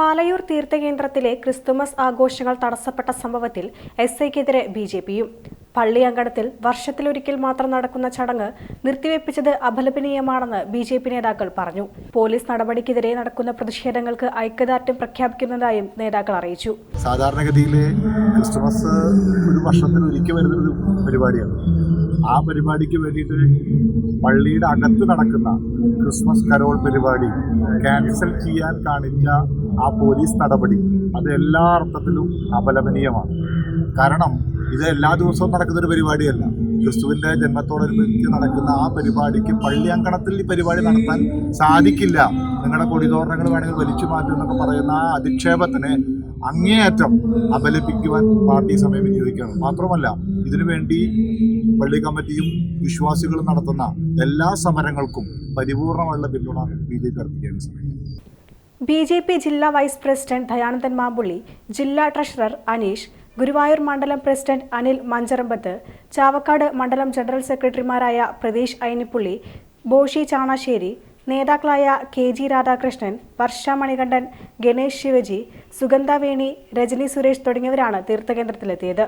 Palayur തീർത്ഥകേന്ദ്രത്തിലെ Christmas ആഘോഷങ്ങൾ തടസ്സപ്പെട്ട സംഭവത്തിൽ S ഐക്കെതിരെ B J പിയും. പള്ളി അങ്കണത്തിൽ വർഷത്തിലൊരിക്കൽ മാത്രം നടക്കുന്ന ചടങ്ങ് നിർത്തിവെപ്പിച്ചത് അപലപനീയമാണെന്ന് ബി ജെ പി നേതാക്കൾ പറഞ്ഞു. പോലീസ് നടപടിക്കെതിരെ നടക്കുന്ന പ്രതിഷേധങ്ങൾക്ക് ഐക്യദാർഢ്യം പ്രഖ്യാപിക്കുന്നതായും നേതാക്കൾ അറിയിച്ചു. സാധാരണഗതിയിൽ ക്രിസ്തുമസ് ഒരു വർഷത്തിൽ ഒരിക്കൽ വരുന്നൊരു പരിപാടിയാണ്. ആ പരിപാടിക്ക് വേണ്ടിയിട്ട് പള്ളിയുടെ അകത്ത് നടക്കുന്ന ക്രിസ്മസ് കരോൾ പരിപാടി ക്യാൻസൽ ചെയ്യാൻ കാണിച്ച ആ പോലീസ് നടപടി അത് എല്ലാ അർത്ഥത്തിലും അപലപനീയമാണ്. കാരണം ഇത് എല്ലാ ദിവസവും നടക്കുന്ന ഒരു പരിപാടിയല്ല. ക്രിസ്തുവിന്റെ ജന്മത്തോടനുബന്ധിച്ച് നടക്കുന്ന ആ പരിപാടിക്ക് പള്ളി അങ്കണത്തിൽ ഈ പരിപാടി നടത്താൻ സാധിക്കില്ല. നിങ്ങളുടെ കൊടിതോരണങ്ങൾ വേണമെങ്കിൽ വലിച്ചു മാറ്റും എന്നൊക്കെ പറയുന്ന ആ അധിക്ഷേപത്തിന് അങ്ങേയറ്റം അപലപിക്കുവാൻ പാർട്ടി സമയം വിനിയോഗിക്കുകയാണ് മാത്രമല്ല ഇതിനുവേണ്ടി പള്ളി കമ്മിറ്റിയും വിശ്വാസികളും നടത്തുന്ന എല്ലാ സമരങ്ങൾക്കും പരിപൂർണമായുള്ള പിന്തുണ ബി ജെ പി അർപ്പിക്കുകയാണ് സമയം ബി ജെ പി ജില്ലാ വൈസ് പ്രസിഡന്റ് ദയാനന്ദൻ മാമ്പുള്ളി ജില്ലാ ട്രഷറർ അനീഷ് ഗുരുവായൂർ മണ്ഡലം പ്രസിഡന്റ് അനിൽ മഞ്ചറമ്പത്ത് ചാവക്കാട് മണ്ഡലം ജനറൽ സെക്രട്ടറിമാരായ പ്രതീഷ് ഐനിപ്പുള്ളി ബോഷി ചാണാശ്ശേരി നേതാക്കളായ കെ ജി രാധാകൃഷ്ണൻ വർഷ മണികണ്ഠൻ ഗണേഷ് ശിവജി സുഗന്ധവേണി രജനി സുരേഷ് തുടങ്ങിയവരാണ് തീർത്ഥകേന്ദ്രത്തിലെത്തിയത്.